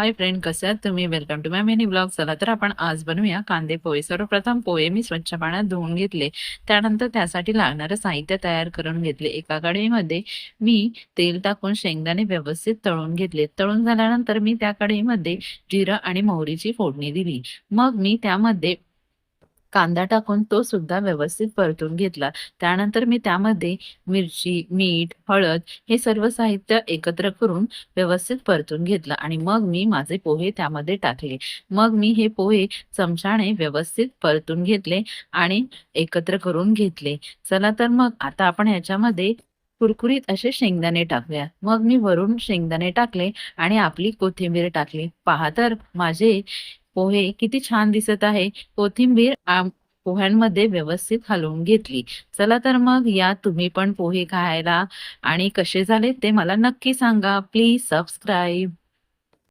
Hi friend कसे आहात तुम्ही? Welcome to my mini blog चला तर आपण आज बनवूया कांदे पोहे. सर्वप्रथम पोहे मी स्वच्छ पाण्यात धुवून घेतले. त्यानंतर त्यासाठी लागणारं साहित्य तयार करून घेतले. एका कढईमध्ये मी तेल टाकून शेंगदाणे व्यवस्थित तळून घेतले. तळून झाल्यानंतर मी त्या कढईमध्ये जिरं आणि मोहरीची फोडणी दिली. मग मी त्यामध्ये कांदा टाकून तो सुद्धा व्यवस्थित परतून घेतला. त्यानंतर मी त्यामध्ये मिरची मीठ हळद हे सर्व साहित्य एकत्र करून व्यवस्थित परतून घेतलं आणि मग मी माझे पोहे त्यामध्ये टाकले. मग मी हे पोहे चमच्याने व्यवस्थित परतून घेतले आणि एकत्र करून घेतले. चला तर मग आता आपण ह्याच्यामध्ये कुरकुरीत असे शेंगदाणे टाकूया. मग मी वरून शेंगदाणे टाकले आणि आपली कोथिंबीर टाकली. पहा तर माझे पोहे किती छान दिसत आहे. कोथिंबीर आम पोह्यांमध्ये व्यवस्थित हलवून घेतली. चला तर मग या तुम्ही पण पोहे खायला आणि कसे झाले ते मला नक्की सांगा. Please subscribe.